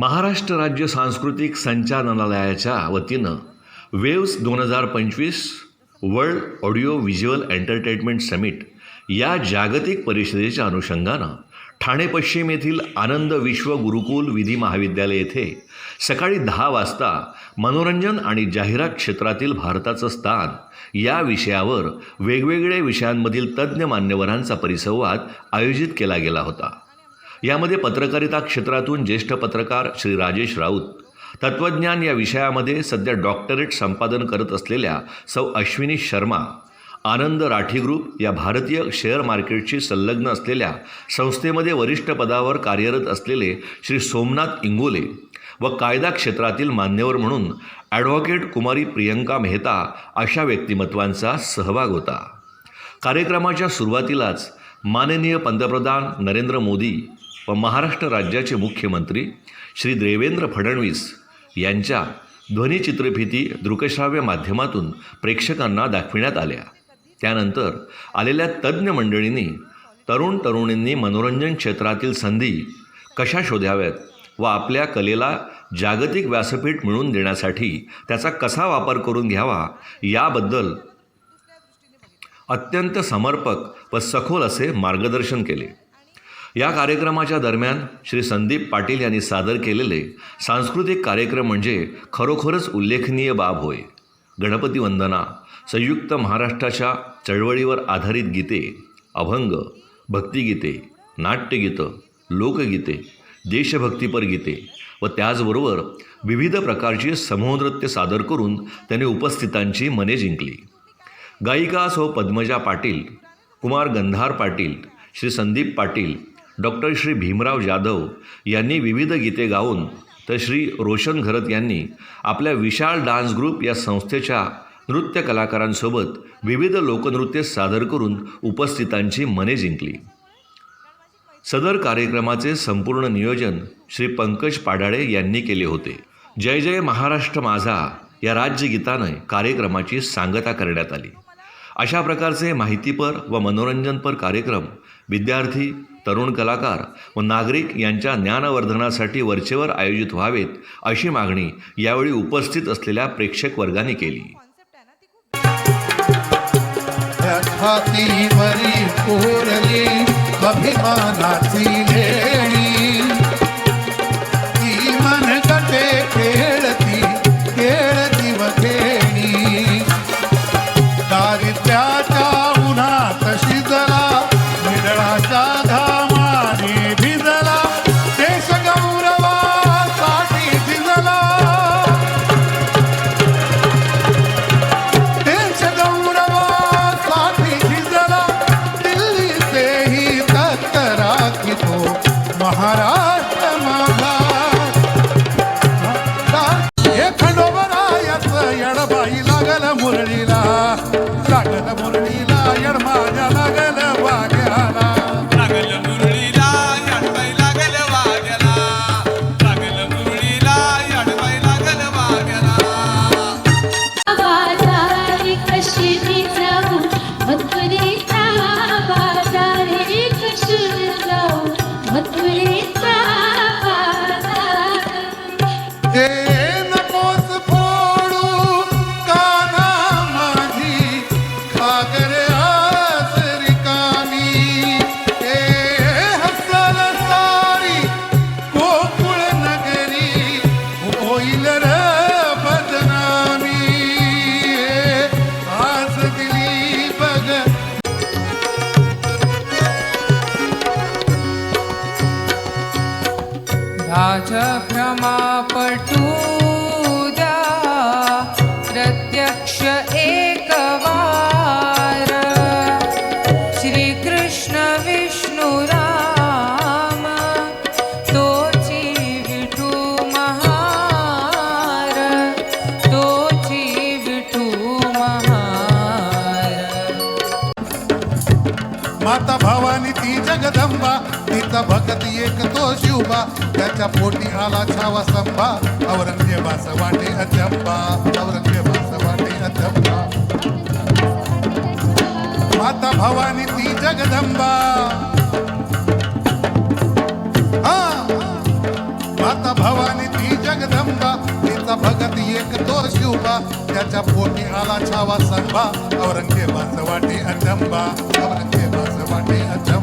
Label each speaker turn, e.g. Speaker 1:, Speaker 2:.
Speaker 1: महाराष्ट्र राज्य सांस्कृतिक संचालनालयाच्या वतीनं वेव्स दोन हजार पंचवीस world audio visual entertainment summit या जागतिक परिषदेच्या अनुषंगानं ठाणे पश्चिम येथील आनंद विश्व गुरुकुल विधी महाविद्यालय येथे सकाळी दहा वाजता मनोरंजन आणि जाहिरात क्षेत्रातील भारताचं स्थान या विषयावर वेगवेगळ्या विषयांमधील तज्ज्ञ मान्यवरांचा परिसंवाद आयोजित केला गेला होता. यामध्ये पत्रकारिता क्षेत्रातून ज्येष्ठ पत्रकार श्री राजेश राऊत तत्त्वज्ञान या विषयामध्ये सध्या डॉक्टरेट संपादन करत असलेल्या सौ अश्विनी शर्मा आनंद राठी ग्रुप या भारतीय शेअर मार्केटशी संलग्न असलेल्या संस्थेमध्ये वरिष्ठ पदावर कार्यरत असलेले श्री सोमनाथ इंगोले व कायदा क्षेत्रातील मान्यवर म्हणून ॲडव्होकेट कुमारी प्रियंका मेहता अशा व्यक्तिमत्वांचा सहभाग होता. कार्यक्रमाच्या सुरुवातीलाच माननीय पंतप्रधान नरेंद्र मोदी व महाराष्ट्र राज्याचे मुख्यमंत्री श्री देवेंद्र फडणवीस यांच्या ध्वनिचित्रफिती दृकश्राव्य माध्यमातून प्रेक्षकांना दाखविण्यात आल्या. त्यानंतर आलेल्या तज्ज्ञ मंडळींनी तरुण तरुणींनी मनोरंजन क्षेत्रातील संधी कशा शोधाव्यात व आपल्या कलेला जागतिक व्यासपीठ मिळवून देण्यासाठी त्याचा कसा वापर करून घ्यावा याबद्दल अत्यंत समर्पक व सखोल असे मार्गदर्शन केले. या कार्यक्रमाच्या दरम्यान श्री संदीप पाटील यांनी सादर केलेले सांस्कृतिक कार्यक्रम म्हणजे खरोखरच उल्लेखनीय बाब होय. गणपती वंदना संयुक्त महाराष्ट्राच्या चळवळीवर आधारित गीते अभंग भक्तिगीते नाट्यगीतं लोकगीते देशभक्तीपर गीते व त्याचबरोबर विविध प्रकारची समूहनृत्य सादर करून त्याने उपस्थितांची मने जिंकली. गायिका सौ पद्मजा पाटील कुमार गंधार पाटील श्री संदीप पाटील डॉक्टर श्री भीमराव जाधव यांनी विविध गीते गाऊन तर श्री रोशन घरत यांनी आपल्या विशाल डान्स ग्रुप या संस्थेच्या नृत्य कलाकारांसोबत विविध लोकनृत्य सादर करून उपस्थितांची मने जिंकली. सदर कार्यक्रमाचे संपूर्ण नियोजन श्री पंकज पाडाळे यांनी केले होते. जय जय महाराष्ट्र माझा या राज्यगीताने कार्यक्रमाची सांगता करण्यात आली. अशा प्रकारचे माहितीपर व मनोरंजनपर कार्यक्रम विद्यार्थी तरुण कलाकार व नागरिक यांच्या ज्ञानवर्धनासाठी वरचेवर आयोजित व्हावेत अशी मागणी यावेळी उपस्थित असलेल्या प्रेक्षक वर्गाने केली.
Speaker 2: अभिमानाची Yeah.
Speaker 3: राजभ्रमापटू द्या प्रत्यक्ष एकवार। श्रीकृष्ण विष्णु राम तोची विठू महार। तोची विठू महार।
Speaker 2: माता भवानी ती जगदंबा तिचा भक्ती एक तो शिवबा. त्याच्या पोटी आला छावा संभा. औरंगजेबाचा वाटे अचंबा. औरंगजेबाचा वाटे अचंबा. माता भवानी ती जगदंबा. माता भवानी ती जगदंबा. तिचा भगत एक तो शिवबा. त्याच्या पोटी आला छावा संभा. औरंगजेबाचा वाटे अचंबा. औरंगजेबाचा वाटे अचंबा.